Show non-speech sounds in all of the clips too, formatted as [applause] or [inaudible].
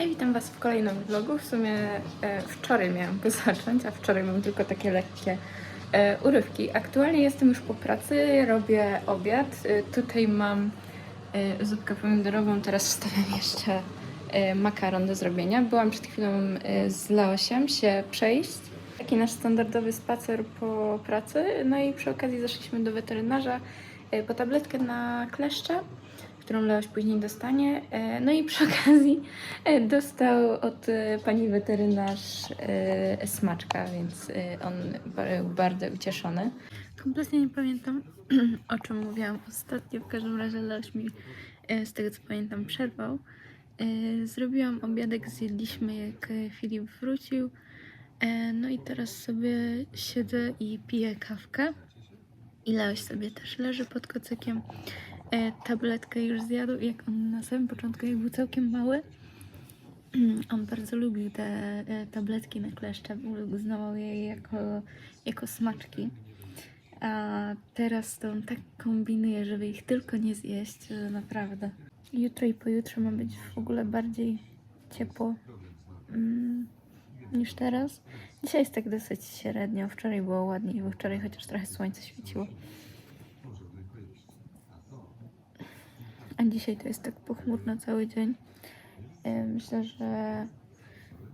Ja witam Was w kolejnym vlogu. W sumie e, wczoraj miałam go [laughs] zacząć, a wczoraj mam tylko takie lekkie e, urywki. Aktualnie jestem już po pracy, robię obiad. E, tutaj mam e, zupkę pomidorową, teraz wstawiam jeszcze e, makaron do zrobienia. Byłam przed chwilą e, z Leosiem się przejść. Taki nasz standardowy spacer po pracy. No i przy okazji zeszliśmy do weterynarza e, po tabletkę na kleszcze którą Leoś później dostanie. E, No i przy okazji e, dostał od e, pani weterynarz smaczka, więc on ba- bardzo ucieszony. Kompletnie nie pamiętam, [clears throat] o czym mówiłam ostatnio. W każdym razie Leoś mi, z tego co pamiętam, przerwał. Zrobiłam obiadek, zjedliśmy jak Filip wrócił. No i teraz sobie siedzę i piję kawkę. I Leoś sobie też leży pod kocykiem tabletkę już zjadł, jak on na samym początku, jak był całkiem mały, [clears throat] on bardzo lubił te e, tabletki na kleszcze, uznawał je jako, jako smaczki. A teraz to on tak kombinuje, żeby ich tylko nie zjeść, że naprawdę. Jutro i pojutrze ma być w ogóle bardziej ciepło mm, niż teraz. Dzisiaj jest tak dosyć średnio, wczoraj było ładniej, bo wczoraj chociaż trochę słońce świeciło. Dzisiaj to jest tak pochmurno cały dzień. E, Myślę, że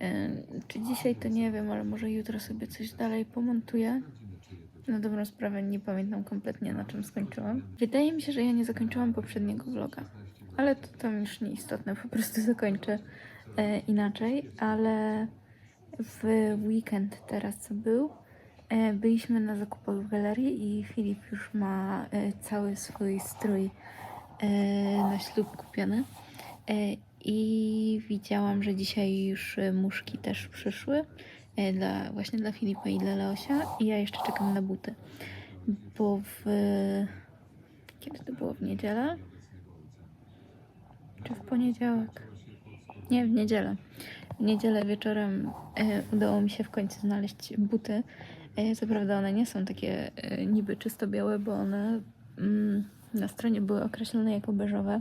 e, czy dzisiaj to nie wiem, ale może jutro sobie coś dalej pomontuję. Na dobrą sprawę nie pamiętam kompletnie na czym skończyłam. Wydaje mi się, że ja nie zakończyłam poprzedniego vloga, ale to tam już nieistotne, po prostu zakończę e, inaczej, ale w weekend teraz co był, byliśmy na zakupach w galerii i Filip już ma cały swój strój na ślub kupiony. E, I widziałam, że dzisiaj już e, muszki też przyszły. e, Dla, właśnie dla Filipa i dla Leosia. I ja jeszcze czekam na buty. Bo w. Kiedy to było? W niedzielę? Czy w poniedziałek? Nie, w niedzielę. W niedzielę wieczorem e, udało mi się w końcu znaleźć buty. E, co prawda one nie są takie e, niby czysto białe, bo one mm, na stronie były określone jako beżowe,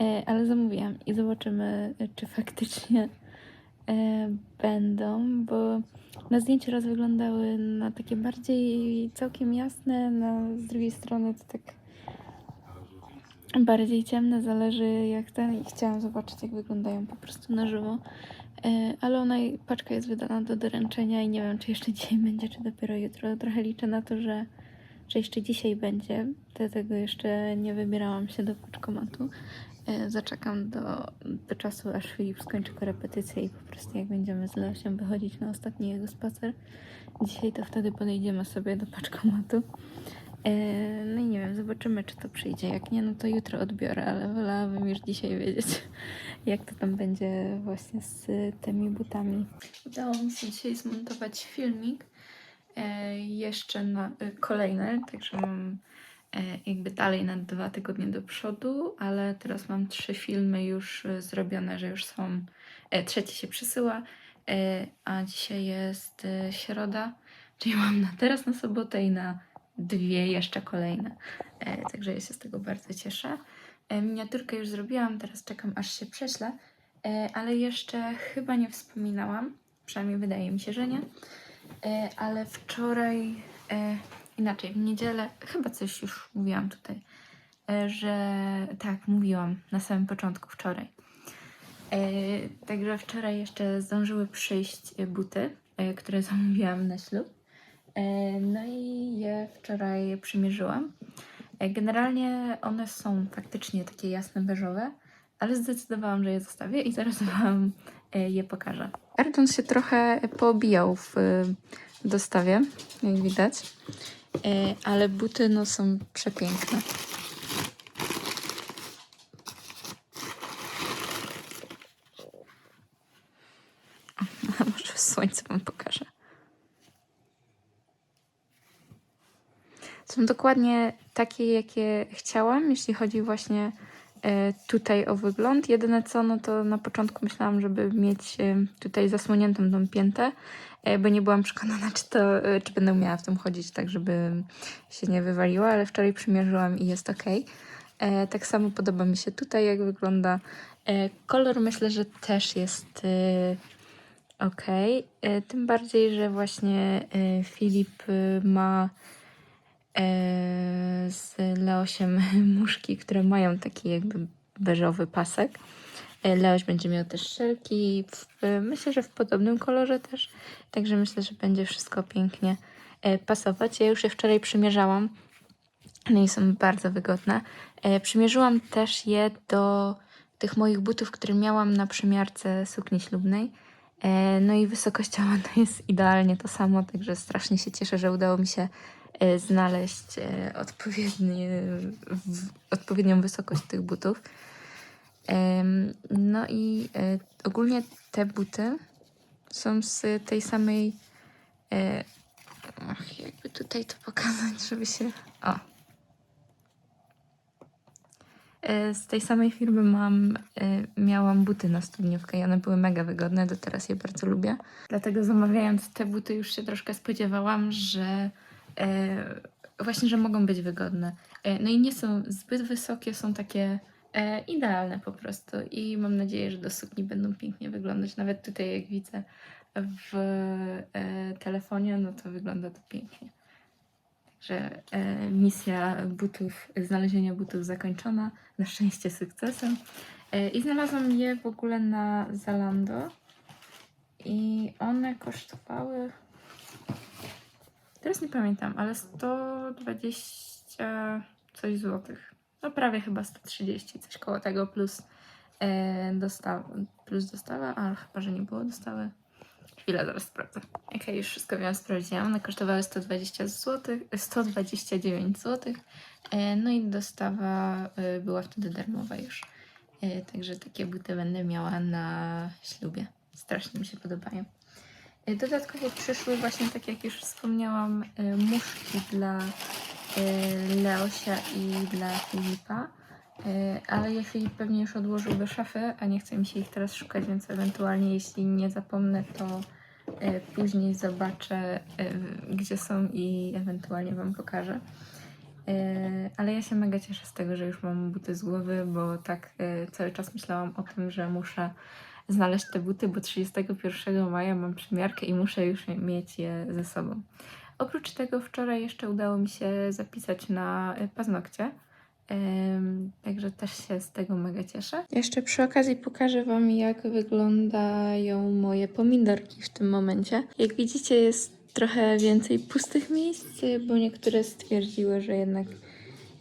e, ale zamówiłam i zobaczymy, e, czy faktycznie e, będą, bo na zdjęciu raz wyglądały na takie bardziej całkiem jasne, na z drugiej strony to tak bardziej ciemne, zależy jak ten i chciałam zobaczyć jak wyglądają po prostu na żywo. Ale ona, paczka jest wydana do doręczenia i nie wiem, czy jeszcze dzisiaj będzie, czy dopiero jutro. Trochę liczę na to, że, że jeszcze dzisiaj będzie. Dlatego jeszcze nie wybierałam się do paczkomatu. E, Zaczekam do, do czasu, aż Filip skończy korepetycję i po prostu jak będziemy z Leosiem wychodzić na ostatni jego spacer. Dzisiaj to wtedy podejdziemy sobie do paczkomatu. E, No i nie wiem, zobaczymy, czy to przyjdzie. Jak nie, no to jutro odbiorę, ale wolałabym już dzisiaj wiedzieć, [laughs] jak to tam będzie właśnie z tymi butami. Udało mi się dzisiaj zmontować filmik jeszcze na e, kolejny, także mam e, jakby dalej na dwa tygodnie do przodu, ale teraz mam trzy filmy już e, zrobione, że już są, e, trzeci się przesyła, e, a dzisiaj jest e, środa, czyli mam na teraz na sobotę i na dwie jeszcze kolejne. E, także ja się z tego bardzo cieszę. E, miniaturkę już zrobiłam, teraz czekam aż się prześlę, e, ale jeszcze chyba nie wspominałam, przynajmniej wydaje mi się, że nie. E, ale wczoraj, e, inaczej, w niedzielę, chyba coś już mówiłam tutaj, e, że tak, mówiłam na samym początku wczoraj. Także wczoraj jeszcze zdążyły przyjść buty, które [laughs] zamówiłam na ślub. No i je wczoraj przymierzyłam. Generalnie one są faktycznie takie jasne beżowe, ale zdecydowałam, że je zostawię i zaraz Wam je pokażę. Erdon się trochę poobijał w e, dostawie, jak widać, E, ale buty no, są przepiękne. Może w słońcu Wam pokażę. Są dokładnie takie, jakie chciałam, jeśli chodzi właśnie e, tutaj o wygląd. Jedyne co, no to na początku myślałam, żeby mieć e, tutaj zasłoniętą tą piętę, e, bo nie byłam przekonana, [laughs] czy, to, e, czy będę miała w tym chodzić tak, żeby się nie wywaliła, ale wczoraj przymierzyłam i jest ok. Tak samo podoba mi się tutaj, jak wygląda. E, kolor myślę, że też jest e, ok. E, tym bardziej, że właśnie e, Filip e, ma e, z Leosiem [laughs] muszki, które mają taki jakby beżowy pasek. E, Leoś będzie miał też szelki, w, myślę, że w podobnym kolorze też. Także myślę, że będzie wszystko pięknie e, pasować. Ja już je wczoraj przymierzałam. No i są bardzo wygodne. E, przymierzyłam też je do tych moich butów, które miałam na przymiarce sukni ślubnej. E, no i wysokościowo to jest idealnie to samo, także strasznie się cieszę, że udało mi się e, znaleźć e, odpowiedni, w, odpowiednią wysokość tych butów. No i e, ogólnie te buty są z tej samej. E, ach, jakby tutaj to pokazać, żeby się. O. E, Z tej samej firmy mam, e, miałam buty na studniówkę i one były mega wygodne, do teraz je bardzo lubię. Dlatego zamawiając te buty już się troszkę spodziewałam, że e, właśnie, że mogą być wygodne. E, no i nie są zbyt wysokie, są takie e, idealne po prostu i mam nadzieję, że do sukni będą pięknie wyglądać. Nawet tutaj jak widzę w e, telefonie, no to wygląda to pięknie. Także e, misja butów, znalezienia butów zakończona, na szczęście sukcesem. E, I znalazłam je w ogóle na Zalando i one kosztowały, teraz nie pamiętam, ale 120 coś złotych. No prawie chyba 130, coś koło tego plus e, dostawa, plus dostawa, ale chyba, że nie było dostawy. Chwilę, zaraz sprawdzę. Ok, już wszystko wiem, sprawdziłam. One kosztowały 120 zł, 129 zł. E, No i dostawa e, była wtedy darmowa już. E, Także takie buty będę miała na ślubie. Strasznie mi się podobają. E, Dodatkowo przyszły właśnie, tak jak już wspomniałam, e, muszki dla e, Leosia i dla Filipa. Ale je Filip pewnie już odłożył do szafy, a nie chce mi się ich teraz szukać, więc ewentualnie jeśli nie zapomnę, to później zobaczę, gdzie są i ewentualnie Wam pokażę. Ale ja się mega cieszę z tego, że już mam buty z głowy, bo tak cały czas myślałam o tym, że muszę znaleźć te buty, bo 31 maja mam przymiarkę i muszę już mieć je ze sobą. Oprócz tego wczoraj jeszcze udało mi się zapisać na paznokcie. Em, Także też się z tego mega cieszę. Jeszcze przy okazji pokażę Wam, jak wyglądają moje pomidorki w tym momencie. Jak widzicie, jest trochę więcej pustych miejsc, bo niektóre stwierdziły, że jednak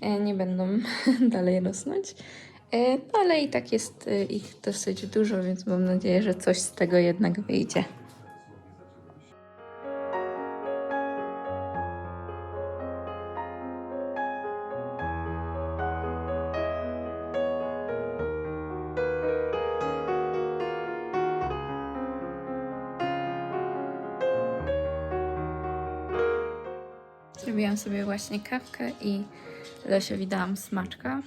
e, nie będą [laughs] dalej rosnąć. E, No ale i tak jest e, ich dosyć dużo, więc mam nadzieję, że coś z tego jednak wyjdzie. Zrobiłam sobie właśnie kawkę i Lesiowi dałam smaczka.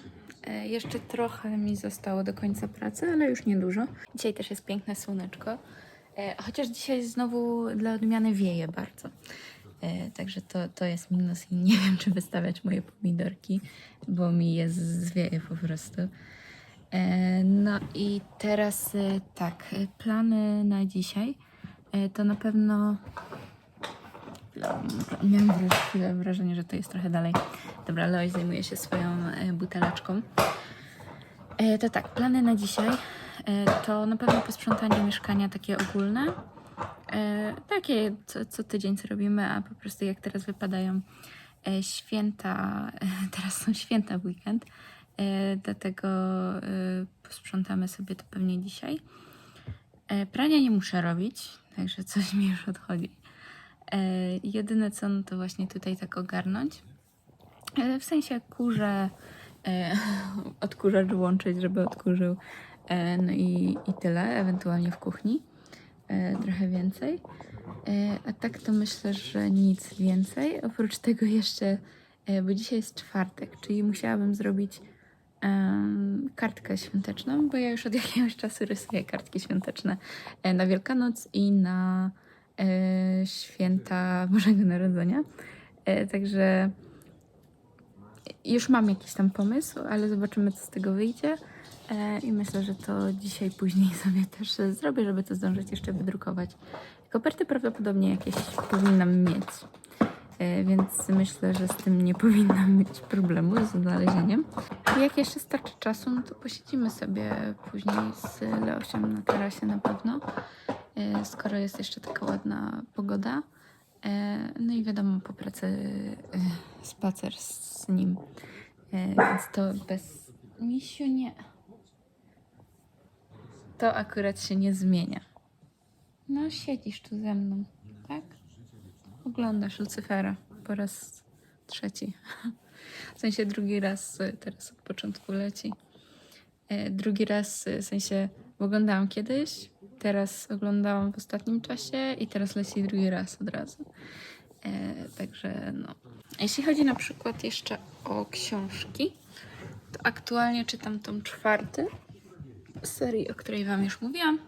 E, jeszcze trochę mi zostało do końca pracy, ale już niedużo. Dzisiaj też jest piękne słoneczko. E, chociaż dzisiaj znowu dla odmiany wieje bardzo. E, także to, to jest minus i nie wiem, czy wystawiać moje pomidorki, bo mi je zwieje po prostu. No i teraz tak, plany na dzisiaj to na pewno Miałam chwilę wrażenie, że to jest trochę dalej. Dobra, Leoś zajmuje się swoją e, buteleczką. E, to tak, plany na dzisiaj e, to na pewno posprzątanie mieszkania takie ogólne. Takie co, co tydzień co robimy, a po prostu jak teraz wypadają święta, teraz są święta w weekend, dlatego posprzątamy sobie to pewnie dzisiaj. Prania nie muszę robić, także coś mi już odchodzi. E, jedyne co, no to właśnie tutaj tak ogarnąć. E, w sensie kurze, e, [laughs] odkurzacz włączyć, żeby odkurzył. No i, i tyle, ewentualnie w kuchni. Trochę więcej. A tak to myślę, że nic więcej. Oprócz tego jeszcze, bo dzisiaj jest czwartek, czyli musiałabym zrobić kartkę świąteczną, bo ja już od [laughs] jakiegoś czasu rysuję kartki świąteczne na Wielkanoc i na święta Bożego Narodzenia. E, także już mam jakiś tam pomysł, ale zobaczymy, co z tego wyjdzie. E, I myślę, że to dzisiaj później [laughs] sobie też e, zrobię, żeby to zdążyć jeszcze wydrukować. Koperty prawdopodobnie jakieś powinnam mieć. E, Więc myślę, że z tym nie [laughs] powinnam mieć problemu z znalezieniem. Jak jeszcze starczy czasu, no to posiedzimy sobie później z Leosiem na tarasie na pewno, e, skoro jest jeszcze taka ładna pogoda. E, No i wiadomo, po pracy e, spacer z nim. E, Więc to bez... Misiu nie. To akurat się nie zmienia. No, siedzisz tu ze mną, tak? Oglądasz Lucyfera po raz trzeci. W sensie drugi raz teraz od początku leci. E, Drugi raz, w sensie oglądałam kiedyś, teraz oglądałam w ostatnim czasie i teraz leci drugi raz od razu. E, Także no. Jeśli chodzi na przykład jeszcze o książki, to aktualnie czytam tą czwarty serii, o której Wam już mówiłam.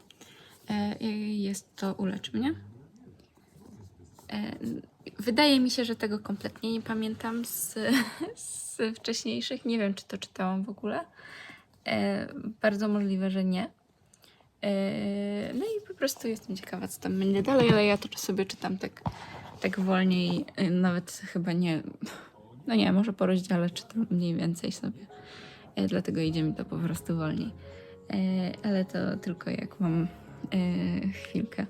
E, Jest to Ulecz mnie. E, Wydaje mi się, że tego kompletnie nie pamiętam z, z wcześniejszych. Nie wiem, czy to czytałam w ogóle. E, bardzo możliwe, że nie. E, no i po prostu jestem ciekawa, co tam będzie dalej, ale ja to sobie czytam tak, tak wolniej, e, nawet chyba nie. No nie, może po rozdziale czytam mniej więcej sobie. E, dlatego idzie mi to po prostu wolniej. Ale to tylko jak mam chwilkę.